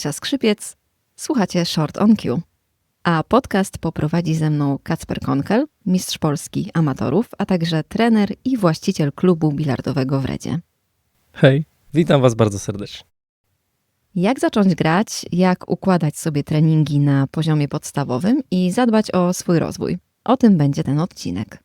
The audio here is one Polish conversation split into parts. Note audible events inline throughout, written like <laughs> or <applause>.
Kasia Skrzypiec, słuchacie Short on Cue. A podcast poprowadzi ze mną Kacper Konkel, mistrz Polski amatorów, a także trener i właściciel klubu bilardowego w Redzie. Hej, witam Was bardzo serdecznie. Jak zacząć grać, jak układać sobie treningi na poziomie podstawowym i zadbać o swój rozwój? O tym będzie ten odcinek.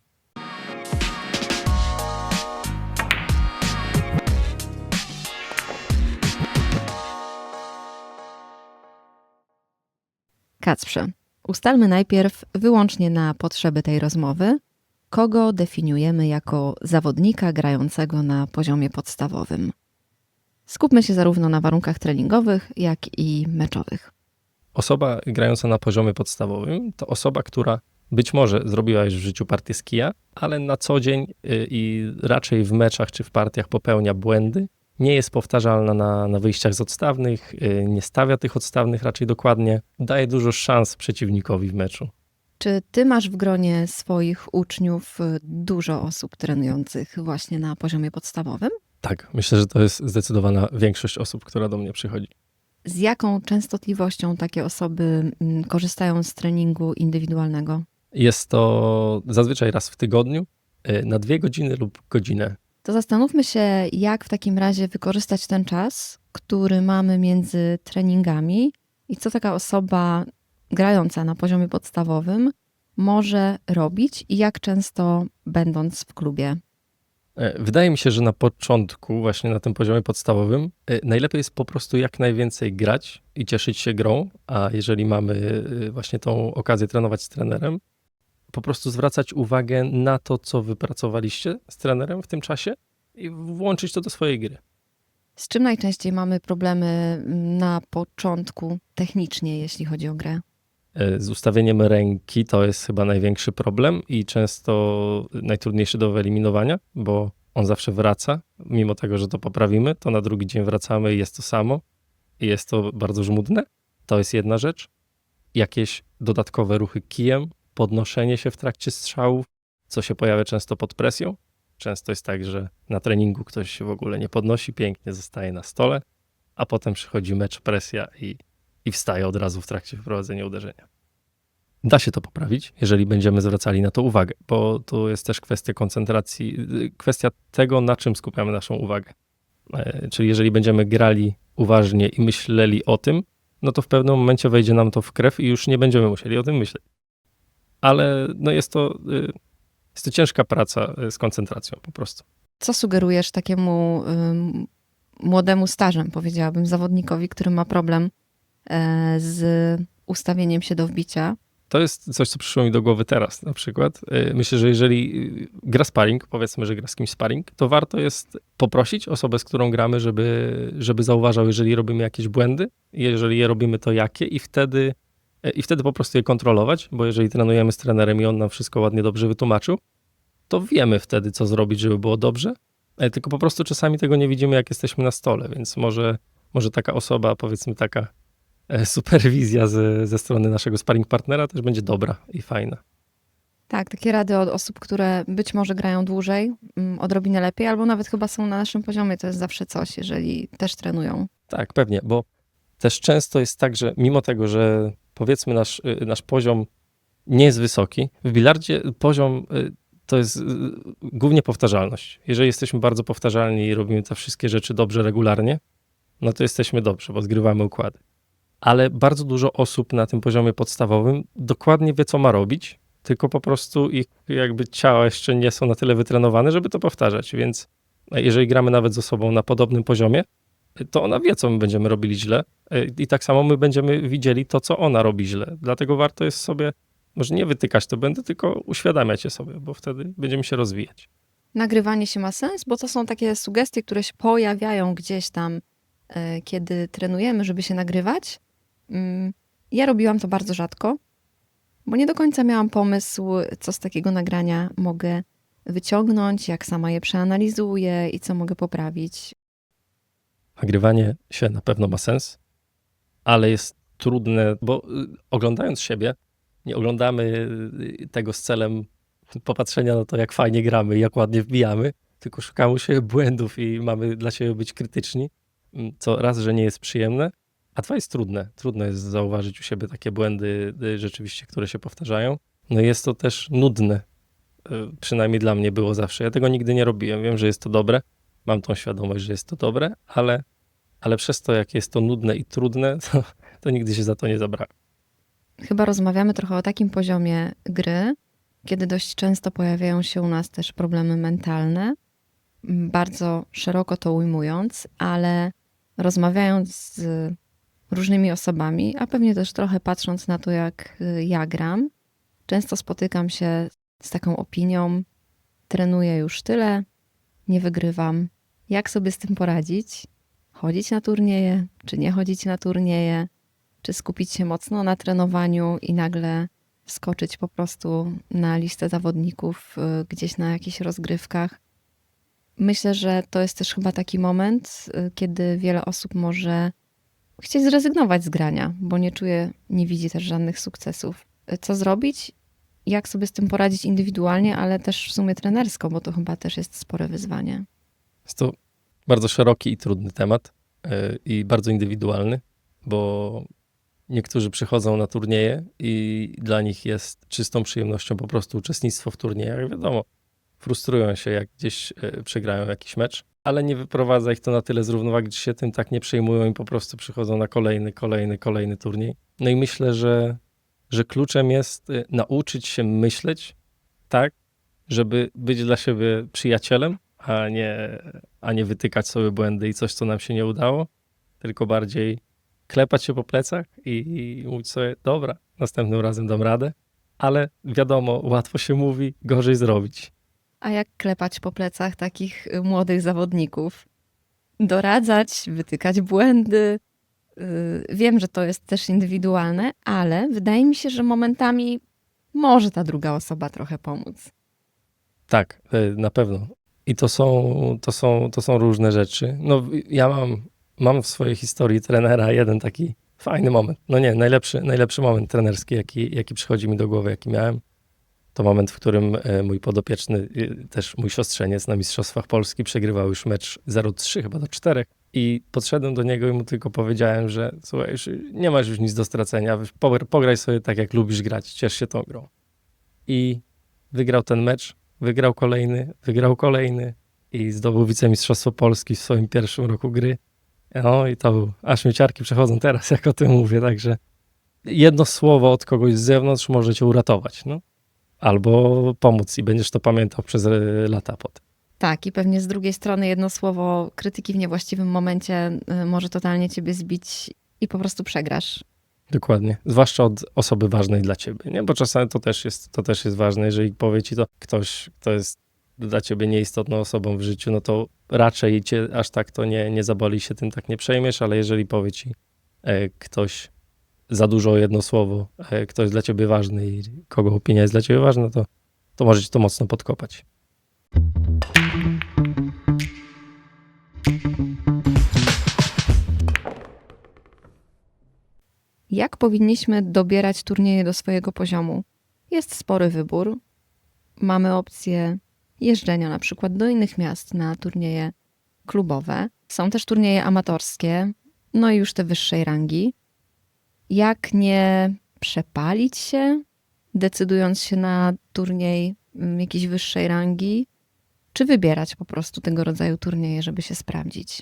Kacprze, ustalmy najpierw wyłącznie na potrzeby tej rozmowy, kogo definiujemy jako zawodnika grającego na poziomie podstawowym. Skupmy się zarówno na warunkach treningowych, jak i meczowych. Osoba grająca na poziomie podstawowym to osoba, która być może zrobiła już w życiu partię z ale na co dzień y, i raczej w meczach czy w partiach popełnia błędy. Nie jest powtarzalna na, na wyjściach z odstawnych, y, nie stawia tych odstawnych raczej dokładnie, daje dużo szans przeciwnikowi w meczu. Czy ty masz w gronie swoich uczniów y, dużo osób trenujących właśnie na poziomie podstawowym? Tak, myślę, że to jest zdecydowana większość osób, która do mnie przychodzi. Z jaką częstotliwością takie osoby mm, korzystają z treningu indywidualnego? Jest to zazwyczaj raz w tygodniu, y, na dwie godziny lub godzinę. To zastanówmy się, jak w takim razie wykorzystać ten czas, który mamy między treningami i co taka osoba grająca na poziomie podstawowym może robić i jak często będąc w klubie. E, Wydaje mi się, że na początku, właśnie na tym poziomie podstawowym, e, najlepiej jest po prostu jak najwięcej grać i cieszyć się grą, a jeżeli mamy e, właśnie tą okazję trenować z trenerem, po prostu zwracać uwagę na to, co wypracowaliście z trenerem w tym czasie i włączyć to do swojej gry. Z czym najczęściej mamy problemy mm, na początku technicznie, jeśli chodzi o grę? E, Z ustawieniem ręki to jest chyba największy problem i często najtrudniejszy do wyeliminowania, bo on zawsze wraca. Mimo tego, że to poprawimy, to na drugi dzień wracamy i jest to samo. I jest to bardzo żmudne. To jest jedna rzecz. Jakieś dodatkowe ruchy kijem, podnoszenie się w trakcie strzałów, co się pojawia często pod presją. Często jest tak, że na treningu ktoś się w ogóle nie podnosi, pięknie zostaje na stole, a potem przychodzi mecz, presja i i wstaje od razu w trakcie wprowadzenia uderzenia. Da się to poprawić, jeżeli będziemy zwracali na to uwagę, bo to jest też kwestia koncentracji, y, kwestia tego, na czym skupiamy naszą uwagę. E, Czyli jeżeli będziemy grali uważnie i myśleli o tym, no to w pewnym momencie wejdzie nam to w krew i już nie będziemy musieli o tym myśleć. Ale no jest to, y, jest to ciężka praca y, z koncentracją po prostu. Co sugerujesz takiemu ym, młodemu stażem, powiedziałabym, zawodnikowi, który ma problem z ustawieniem się do wbicia? To jest coś, co przyszło mi do głowy teraz na przykład. Y, Myślę, że jeżeli y, gra sparring, powiedzmy, że gra z kimś sparring, to warto jest poprosić osobę, z którą gramy, żeby, żeby zauważał, jeżeli robimy jakieś błędy, jeżeli je robimy, to jakie i wtedy, y, i wtedy po prostu je kontrolować, bo jeżeli trenujemy z trenerem i on nam wszystko ładnie, dobrze wytłumaczył, to wiemy wtedy, co zrobić, żeby było dobrze, E, tylko po prostu czasami tego nie widzimy, jak jesteśmy na stole, więc może, może taka osoba, powiedzmy taka e, <laughs> superwizja ze, ze strony naszego sparring partnera też będzie dobra i fajna. Tak, takie rady od osób, które być może grają dłużej, mm, odrobinę lepiej, albo nawet chyba są na naszym poziomie, to jest zawsze coś, jeżeli też trenują. Tak, pewnie, bo też często jest tak, że mimo tego, że powiedzmy nasz, y, nasz poziom nie jest wysoki, w bilardzie poziom y, to jest y, głównie powtarzalność. Jeżeli jesteśmy bardzo powtarzalni i robimy te wszystkie rzeczy dobrze, regularnie, no to jesteśmy dobrze, bo zgrywamy układy. Ale bardzo dużo osób na tym poziomie podstawowym dokładnie wie, co ma robić, tylko po prostu ich jakby ciała jeszcze nie są na tyle wytrenowane, żeby to powtarzać. Więc jeżeli gramy nawet z osobą na podobnym poziomie, to ona wie, co my będziemy robili źle y, i tak samo my będziemy widzieli to, co ona robi źle. Dlatego warto jest sobie, może nie wytykać to będę, tylko uświadamiać je sobie, bo wtedy będziemy się rozwijać. Nagrywanie się ma sens, bo to są takie sugestie, które się pojawiają gdzieś tam, e, kiedy trenujemy, żeby się nagrywać. Mm, Ja robiłam to bardzo rzadko, bo nie do końca miałam pomysł, co z takiego nagrania mogę wyciągnąć, jak sama je przeanalizuję i co mogę poprawić. Nagrywanie się na pewno ma sens, ale jest trudne, bo y, oglądając siebie, nie oglądamy y, tego z celem <laughs> popatrzenia na to, jak fajnie gramy jak ładnie wbijamy, tylko szukamy siebie błędów i mamy dla siebie być krytyczni, mm, co raz, że nie jest przyjemne, A dwa jest trudne. Trudno jest zauważyć u siebie takie błędy y, rzeczywiście, które się powtarzają. No jest to też nudne. Przynajmniej dla mnie było zawsze. Ja tego nigdy nie robiłem. Wiem, że jest to dobre. Mam tą świadomość, że jest to dobre, ale, ale przez to, jak jest to nudne i trudne, <laughs> to, to nigdy się za to nie zabrałem. Chyba rozmawiamy trochę o takim poziomie gry, kiedy dość często pojawiają się u nas też problemy mentalne, bardzo szeroko to ujmując, ale rozmawiając z różnymi osobami, a pewnie też trochę patrząc na to, jak y, ja gram, często spotykam się z taką opinią: trenuję już tyle, nie wygrywam. Jak sobie z tym poradzić? Chodzić na turnieje, czy nie chodzić na turnieje? czy skupić się mocno na trenowaniu i nagle wskoczyć po prostu na listę zawodników y, gdzieś na jakichś rozgrywkach. Myślę, że to jest też chyba taki moment, y, kiedy wiele osób może chcieć zrezygnować z grania, bo nie czuje, nie widzi też żadnych sukcesów. Y, Co zrobić? Jak sobie z tym poradzić indywidualnie, ale też w sumie trenersko, bo to chyba też jest spore wyzwanie. Jest to bardzo szeroki i trudny temat y, i bardzo indywidualny, bo niektórzy przychodzą na turnieje i dla nich jest czystą przyjemnością po prostu uczestnictwo w turniejach. Wiadomo, frustrują się, jak gdzieś y, przegrają jakiś mecz, ale nie wyprowadza ich to na tyle z równowagi, że się tym tak nie przejmują i po prostu przychodzą na kolejny, kolejny, kolejny turniej. No i myślę, że, że kluczem jest y, nauczyć się myśleć tak, żeby być dla siebie przyjacielem, a nie, a nie wytykać sobie błędy i coś, co nam się nie udało, tylko bardziej klepać się po plecach i, i mówić sobie, dobra, następnym razem dam radę, ale wiadomo, łatwo się mówi, gorzej zrobić. A jak klepać po plecach takich y, młodych zawodników? Doradzać, wytykać błędy. Y, Wiem, że to jest też indywidualne, ale wydaje mi się, że momentami może ta druga osoba trochę pomóc. Tak, e, na pewno. I to są, to są, to są różne rzeczy. No, ja mam, mam w swojej historii trenera jeden taki fajny moment. No nie, najlepszy, najlepszy moment trenerski, jaki, jaki przychodzi mi do głowy, jaki miałem. To moment, w którym e, mój podopieczny, y, też mój siostrzeniec na Mistrzostwach Polski przegrywał już mecz 0-3 chyba do 4. I podszedłem do niego i mu tylko powiedziałem, że słuchaj, już nie masz już nic do stracenia, pograj sobie tak, jak lubisz grać, ciesz się tą grą. I wygrał ten mecz, wygrał kolejny, wygrał kolejny i zdobył wicemistrzostwo Polski w swoim pierwszym roku gry. No i to był, aż mi ciarki przechodzą teraz, <laughs> jak o tym mówię, także jedno słowo od kogoś z zewnątrz może cię uratować, no. Albo pomóc i będziesz to pamiętał przez lata potem. Tak, i pewnie z drugiej strony jedno słowo krytyki w niewłaściwym momencie y, może totalnie ciebie zbić i po prostu przegrasz. Dokładnie. Zwłaszcza od osoby ważnej dla ciebie, nie? Bo czasami to też jest, to też jest ważne, jeżeli powie ci to ktoś, kto jest dla ciebie nieistotną osobą w życiu, no to raczej cię aż tak to nie, nie zaboli, się tym tak nie przejmiesz, ale jeżeli powie ci e, ktoś za dużo jedno słowo, e, ktoś dla ciebie ważny i kogo opinia jest dla ciebie ważna, to, to może ci to mocno podkopać. Jak powinniśmy dobierać turnieje do swojego poziomu? Jest spory wybór. Mamy opcję jeżdżenia na przykład do innych miast na turnieje klubowe. Są też turnieje amatorskie, no i już te wyższej rangi. Jak nie przepalić się, decydując się na turniej mm, jakiejś wyższej rangi, czy wybierać po prostu tego rodzaju turnieje, żeby się sprawdzić?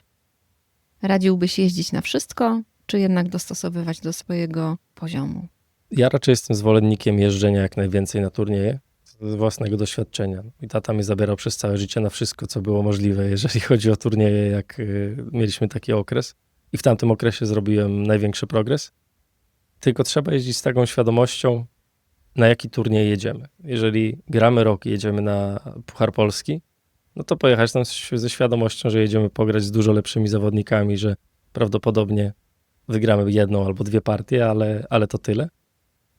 Radziłbyś jeździć na wszystko, czy jednak dostosowywać do swojego poziomu? Ja raczej jestem zwolennikiem jeżdżenia jak najwięcej na turnieje z własnego doświadczenia. I tata mnie zabierał przez całe życie na wszystko, co było możliwe, jeżeli <laughs> chodzi o turnieje, jak y, mieliśmy taki okres. I w tamtym okresie zrobiłem największy progres. Tylko trzeba jeździć z taką świadomością, na jaki turniej jedziemy. Jeżeli gramy rok i jedziemy na Puchar Polski, no to pojechać tam ze świadomością, że jedziemy pograć z dużo lepszymi zawodnikami, że prawdopodobnie wygramy jedną albo dwie partie, ale, ale to tyle.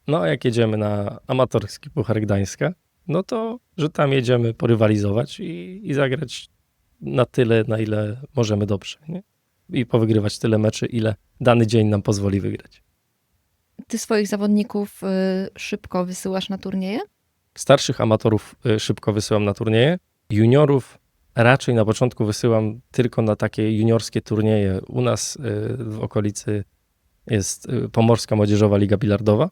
No a jak jedziemy na amatorski Puchar Gdańska, no to, że tam jedziemy porywalizować i, i zagrać na tyle, na ile możemy dobrze. Nie? I powygrywać tyle meczy, ile dany dzień nam pozwoli wygrać. Ty swoich zawodników y, szybko wysyłasz na turnieje? Starszych amatorów y, szybko wysyłam na turnieje. Juniorów raczej na początku wysyłam tylko na takie juniorskie turnieje u nas y, w okolicy jest y, Pomorska Młodzieżowa Liga Bilardowa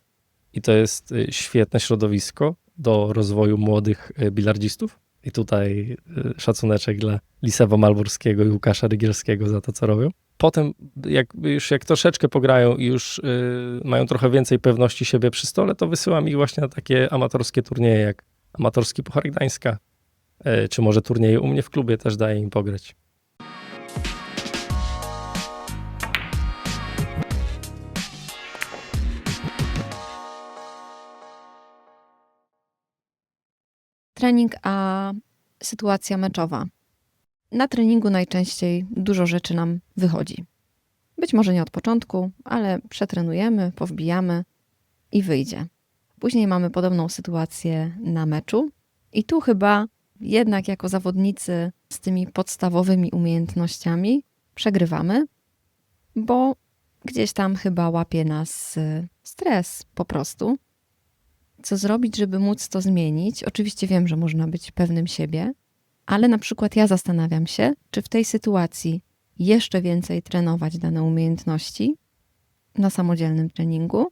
i to jest y, świetne środowisko do rozwoju młodych bilardzistów. I tutaj szacuneczek dla Lisewa Malborskiego i Łukasza Rygielskiego za to, co robią. Potem, jak już jak troszeczkę pograją i już mają trochę więcej pewności siebie przy stole, to wysyłam ich właśnie na takie amatorskie turnieje, jak amatorski Puchar Gdańska, czy może turnieje u mnie w klubie, też daję im pograć. Trening, a sytuacja meczowa. Na treningu najczęściej dużo rzeczy nam wychodzi. Być może nie od początku, ale przetrenujemy, powbijamy i wyjdzie. Później mamy podobną sytuację na meczu, i tu chyba jednak jako zawodnicy z tymi podstawowymi umiejętnościami przegrywamy, bo gdzieś tam chyba łapie nas y, stres po prostu. Co zrobić, żeby móc to zmienić? Oczywiście wiem, że można być pewnym siebie, ale na przykład ja zastanawiam się, czy w tej sytuacji jeszcze więcej trenować dane umiejętności na samodzielnym treningu,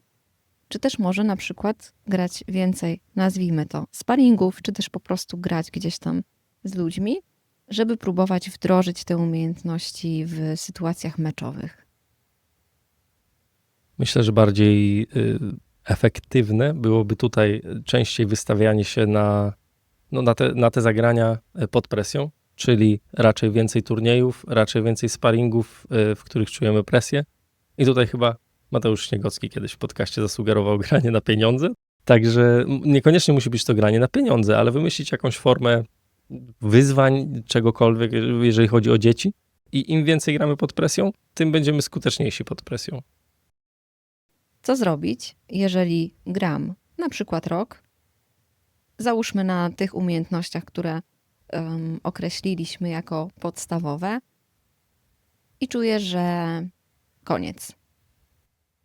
czy też może na przykład grać więcej, nazwijmy to, sparingów, czy też po prostu grać gdzieś tam z ludźmi, żeby próbować wdrożyć te umiejętności w sytuacjach meczowych. Myślę, że bardziej y, efektywne byłoby tutaj częściej wystawianie się na, no, na, te, na te zagrania y, pod presją, czyli raczej więcej turniejów, raczej więcej sparingów, y, w których czujemy presję. I tutaj chyba Mateusz Śniegocki kiedyś w podcaście zasugerował <laughs> granie na pieniądze. Także niekoniecznie musi być to granie na pieniądze, ale wymyślić jakąś formę wyzwań, czegokolwiek, jeżeli chodzi o dzieci. I im więcej gramy pod presją, tym będziemy skuteczniejsi pod presją. Co zrobić, jeżeli gram na przykład rok, załóżmy na tych umiejętnościach, które em, określiliśmy jako podstawowe, i czuję, że koniec.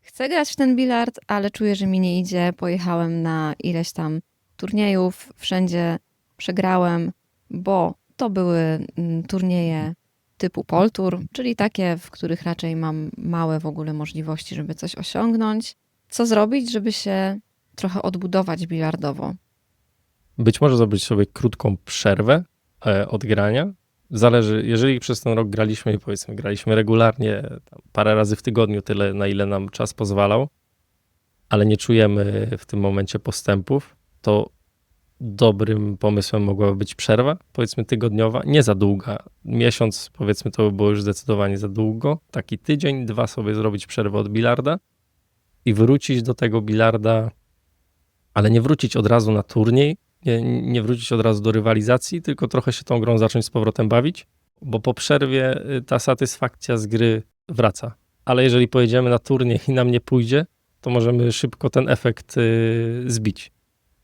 Chcę grać w ten bilard, ale czuję, że mi nie idzie. Pojechałem na ileś tam turniejów, wszędzie przegrałem, bo to były mm, turnieje typu Poltur, czyli takie, w których raczej mam małe w ogóle możliwości, żeby coś osiągnąć. Co zrobić, żeby się trochę odbudować bilardowo? Być może zrobić sobie krótką przerwę e, od grania. Zależy, jeżeli przez ten rok graliśmy i powiedzmy graliśmy regularnie parę razy w tygodniu, tyle na ile nam czas pozwalał, ale nie czujemy w tym momencie postępów, to dobrym pomysłem mogłaby być przerwa, powiedzmy tygodniowa, nie za długa. Miesiąc, powiedzmy, to by było już zdecydowanie za długo. Taki tydzień, dwa sobie zrobić przerwę od bilarda i wrócić do tego bilarda, ale nie wrócić od razu na turniej, nie, nie wrócić od razu do rywalizacji, tylko trochę się tą grą zacząć z powrotem bawić, bo po przerwie y, ta satysfakcja z gry wraca. Ale jeżeli pojedziemy na turniej i nam nie pójdzie, to możemy szybko ten efekt y, zbić.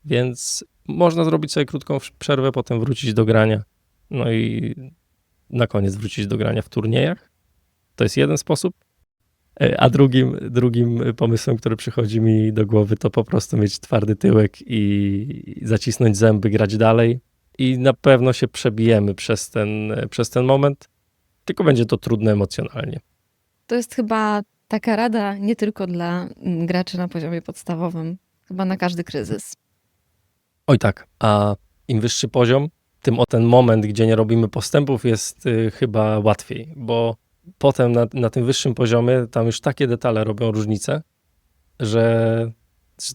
Więc można zrobić sobie krótką przerwę, potem wrócić do grania. No i na koniec wrócić do grania w turniejach. To jest jeden sposób. A drugim, drugim pomysłem, który przychodzi mi do głowy, to po prostu mieć twardy tyłek i i zacisnąć zęby, grać dalej. I na pewno się przebijemy przez ten, przez ten moment, tylko będzie to trudne emocjonalnie. To jest chyba taka rada nie tylko dla mm, graczy na poziomie podstawowym, chyba na każdy kryzys. Oj tak, a im wyższy poziom, tym o ten moment, gdzie nie robimy postępów, jest y, chyba łatwiej, bo potem na, na tym wyższym poziomie tam już takie detale robią różnicę, że,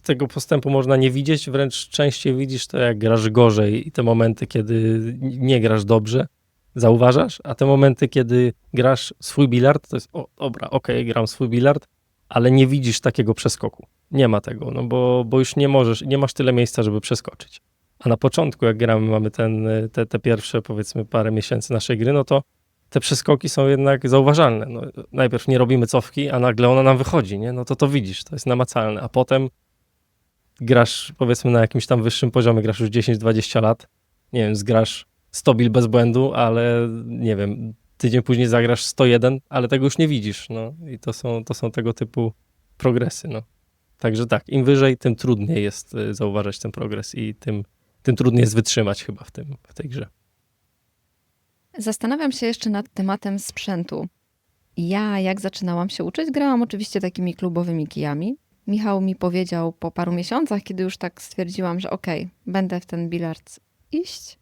tego postępu można nie widzieć, wręcz częściej widzisz to, jak grasz gorzej i te momenty, kiedy nie grasz dobrze, zauważasz, a te momenty, kiedy grasz swój bilard, to jest, o, dobra, okej, gram swój bilard, ale nie widzisz takiego przeskoku. Nie ma tego, no bo, bo już nie możesz, nie masz tyle miejsca, żeby przeskoczyć. A na początku, jak gramy, mamy ten, te, te pierwsze, powiedzmy, parę miesięcy naszej gry, no to te przeskoki są jednak zauważalne. No, najpierw nie robimy cofki, a nagle ona nam wychodzi, nie? No to to widzisz, to jest namacalne. A potem grasz, powiedzmy, na jakimś tam wyższym poziomie, grasz już 10-20 lat, nie wiem, zgrasz 100 bil bez błędu, ale nie wiem, tydzień później zagrasz 101, ale tego już nie widzisz, no. I to są, to są tego typu progresy, no. Także tak, im wyżej, tym trudniej jest y, zauważać ten progres i tym, tym trudniej jest wytrzymać chyba w, tym, w tej grze. Zastanawiam się jeszcze nad tematem sprzętu. Ja, jak zaczynałam się uczyć, grałam oczywiście takimi klubowymi kijami. Michał mi powiedział po paru miesiącach, kiedy już tak stwierdziłam, że okej, będę w ten bilard iść,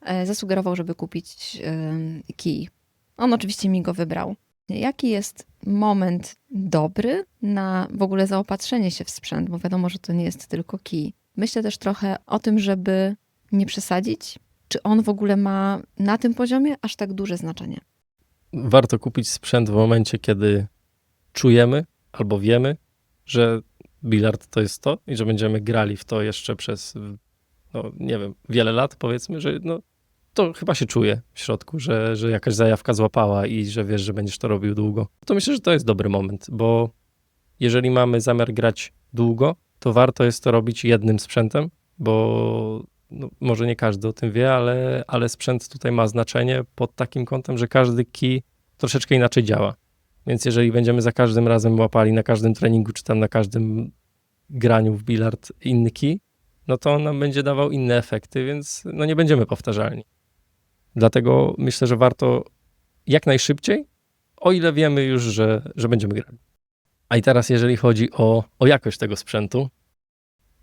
e, zasugerował, żeby kupić e, kij. On oczywiście mi go wybrał. Jaki jest moment dobry na w ogóle zaopatrzenie się w sprzęt, bo wiadomo, że to nie jest tylko kij. Myślę też trochę o tym, żeby nie przesadzić. Czy on w ogóle ma na tym poziomie aż tak duże znaczenie? Warto kupić sprzęt w momencie, kiedy czujemy albo wiemy, że bilard to jest to i że będziemy grali w to jeszcze przez, no nie wiem, wiele lat, powiedzmy, że no, to chyba się czuje w środku, że, że jakaś zajawka złapała i że wiesz, że będziesz to robił długo. To myślę, że to jest dobry moment, bo jeżeli mamy zamiar grać długo, to warto jest to robić jednym sprzętem, bo może nie każdy o tym wie, ale, ale sprzęt tutaj ma znaczenie pod takim kątem, że każdy kij troszeczkę inaczej działa. Więc jeżeli będziemy za każdym razem łapali na każdym treningu, czy tam na każdym graniu w bilard inny kij, no to on nam będzie dawał inne efekty, więc no nie będziemy powtarzalni. Dlatego myślę, że warto jak najszybciej, o ile wiemy już, że, że będziemy grali. A i teraz, jeżeli chodzi o, o jakość tego sprzętu,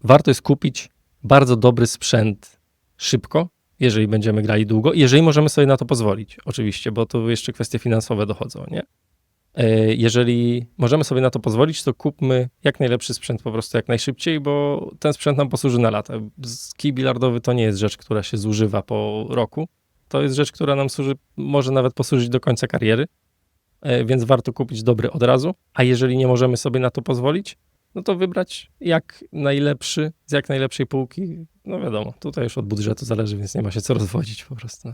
warto jest kupić bardzo dobry sprzęt szybko, jeżeli będziemy grali długo, jeżeli możemy sobie na to pozwolić, oczywiście, bo tu jeszcze kwestie finansowe dochodzą, nie? E, Jeżeli możemy sobie na to pozwolić, to kupmy jak najlepszy sprzęt po prostu jak najszybciej, bo ten sprzęt nam posłuży na lata. Kij bilardowy to nie jest rzecz, która się zużywa po roku. To jest rzecz, która nam służy, może nawet posłużyć do końca kariery, E, więc warto kupić dobry od razu. A jeżeli nie możemy sobie na to pozwolić, no to wybrać jak najlepszy, z jak najlepszej półki. No wiadomo, tutaj już od budżetu zależy, więc nie ma się co rozwodzić po prostu.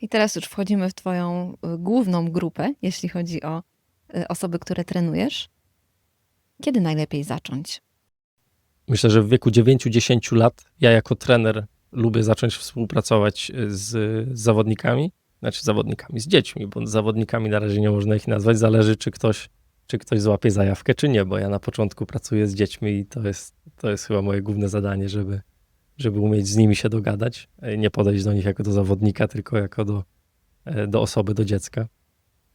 I teraz już wchodzimy w Twoją y, główną grupę, jeśli chodzi o y, osoby, które trenujesz. Kiedy najlepiej zacząć? Myślę, że w wieku 9-10 lat ja jako trener lubię zacząć współpracować z, z zawodnikami, znaczy zawodnikami, z dziećmi, bo z zawodnikami na razie nie można ich nazwać. Zależy, czy ktoś, czy ktoś złapie zajawkę, czy nie, bo ja na początku pracuję z dziećmi i to jest, to jest chyba moje główne zadanie, żeby, żeby umieć z nimi się dogadać. E, Nie podejść do nich jako do zawodnika, tylko jako do, e, do osoby, do dziecka.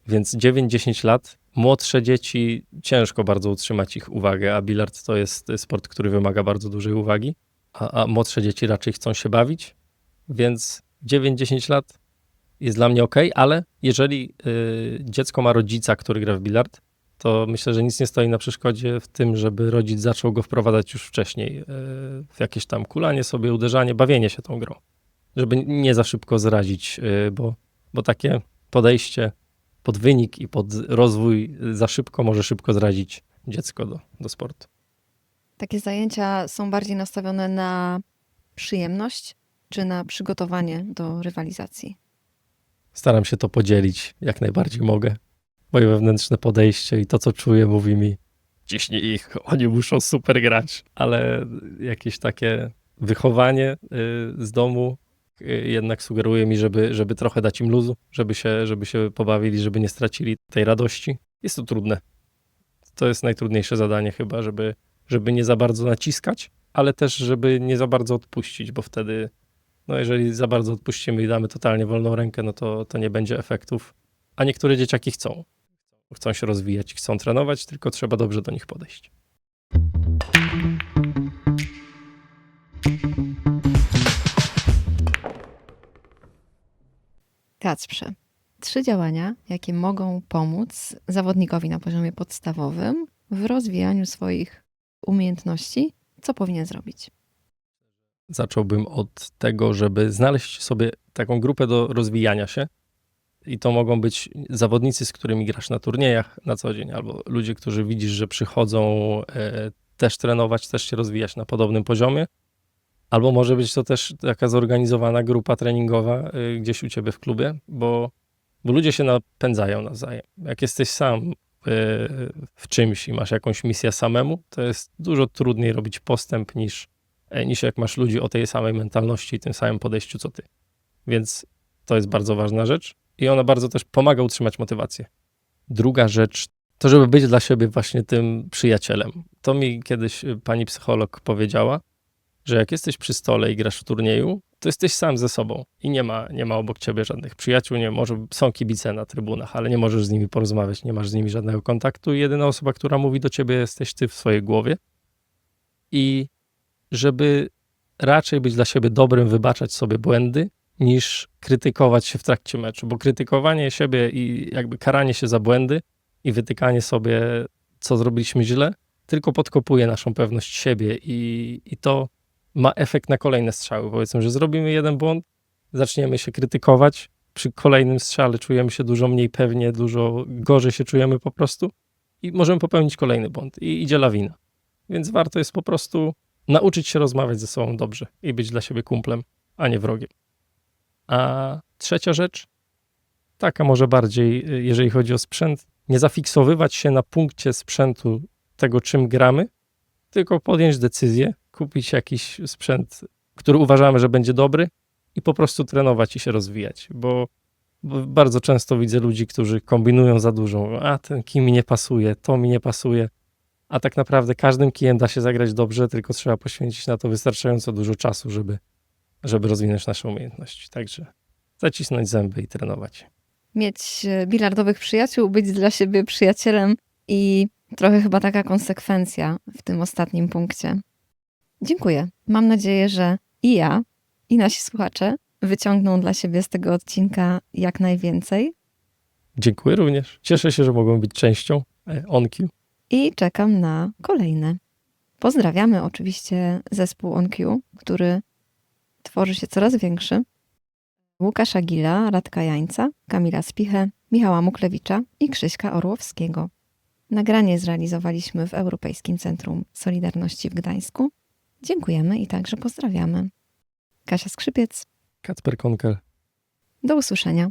Więc 9-10 lat, młodsze dzieci, ciężko bardzo utrzymać ich uwagę, a bilard to jest sport, który wymaga bardzo dużej uwagi, a, a młodsze dzieci raczej chcą się bawić, więc 9-10 lat jest dla mnie ok, ale jeżeli y, dziecko ma rodzica, który gra w bilard, to myślę, że nic nie stoi na przeszkodzie w tym, żeby rodzic zaczął go wprowadzać już wcześniej y, w jakieś tam kulanie sobie, uderzanie, bawienie się tą grą. Żeby nie za szybko zrazić, y, bo, bo takie podejście pod wynik i pod rozwój za szybko może szybko zrazić dziecko do, do sportu. Takie zajęcia są bardziej nastawione na przyjemność czy na przygotowanie do rywalizacji? Staram się to podzielić jak najbardziej mogę. Moje wewnętrzne podejście i to, co czuję, mówi mi, ciśnij ich, oni muszą super grać, ale jakieś takie wychowanie y, z domu y, jednak sugeruje mi, żeby, żeby trochę dać im luzu, żeby się, żeby się pobawili, żeby nie stracili tej radości. Jest to trudne. To jest najtrudniejsze zadanie chyba, żeby, żeby nie za bardzo naciskać, ale też, żeby nie za bardzo odpuścić, bo wtedy, no jeżeli za bardzo odpuścimy i damy totalnie wolną rękę, no to, to nie będzie efektów. A niektóre dzieciaki chcą. Chcą się rozwijać, chcą trenować, tylko trzeba dobrze do nich podejść. Kacprze, trzy działania, jakie mogą pomóc zawodnikowi na poziomie podstawowym w rozwijaniu swoich umiejętności, co powinien zrobić? zacząłbym od tego, żeby znaleźć sobie taką grupę do rozwijania się. I to mogą być zawodnicy, z którymi grasz na turniejach na co dzień, albo ludzie, którzy widzisz, że przychodzą e, też trenować, też się rozwijać na podobnym poziomie. Albo może być to też taka zorganizowana grupa treningowa e, gdzieś u ciebie w klubie, bo, bo ludzie się napędzają nawzajem. Jak jesteś sam e, w czymś i masz jakąś misję samemu, to jest dużo trudniej robić postęp niż, niż jak masz ludzi o tej samej mentalności i tym samym podejściu co ty. Więc to jest bardzo ważna rzecz i ona bardzo też pomaga utrzymać motywację. Druga rzecz to, żeby być dla siebie właśnie tym przyjacielem. To mi kiedyś y, pani psycholog powiedziała, że jak jesteś przy stole i grasz w turnieju, to jesteś sam ze sobą i nie ma, nie ma obok ciebie żadnych przyjaciół, nie może, są kibice na trybunach, ale nie możesz z nimi porozmawiać, nie masz z nimi żadnego kontaktu i jedyna osoba, która mówi do ciebie jesteś ty w swojej głowie i żeby raczej być dla siebie dobrym, wybaczać sobie błędy, niż krytykować się w trakcie meczu, bo krytykowanie siebie i jakby karanie się za błędy i wytykanie sobie, co zrobiliśmy źle, tylko podkopuje naszą pewność siebie i, i to ma efekt na kolejne strzały. Powiedzmy, że zrobimy jeden błąd, zaczniemy się krytykować, przy kolejnym strzale czujemy się dużo mniej pewnie, dużo gorzej się czujemy po prostu i możemy popełnić kolejny błąd i idzie lawina. Więc warto jest po prostu nauczyć się rozmawiać ze sobą dobrze i być dla siebie kumplem, a nie wrogiem. A trzecia rzecz, taka może bardziej, y, jeżeli chodzi o sprzęt, nie zafiksowywać się na punkcie sprzętu tego, czym gramy, tylko podjąć decyzję, kupić jakiś sprzęt, który uważamy, że będzie dobry i po prostu trenować i się rozwijać, bo, bo bardzo często widzę ludzi, którzy kombinują za dużo, a ten kij mi nie pasuje, to mi nie pasuje, a tak naprawdę każdym kijem da się zagrać dobrze, tylko trzeba poświęcić na to wystarczająco dużo czasu, żeby, żeby rozwinąć nasze umiejętności. Także zacisnąć zęby i trenować. Mieć e, bilardowych przyjaciół, być dla siebie przyjacielem i trochę chyba taka konsekwencja w tym ostatnim punkcie. Dziękuję. Mam nadzieję, że i ja, i nasi słuchacze wyciągną dla siebie z tego odcinka jak najwięcej. Dziękuję również. Cieszę się, że mogłem być częścią e, OnQ. i czekam na kolejne. Pozdrawiamy oczywiście zespół OnQ, który tworzy się coraz większy. Łukasza Gila, Radka Jańca, Kamila Spichę, Michała Muklewicza i Krzyśka Orłowskiego. Nagranie zrealizowaliśmy w Europejskim Centrum Solidarności w Gdańsku. Dziękujemy i także pozdrawiamy. Kasia Skrzypiec, Kacper Konkel. do usłyszenia.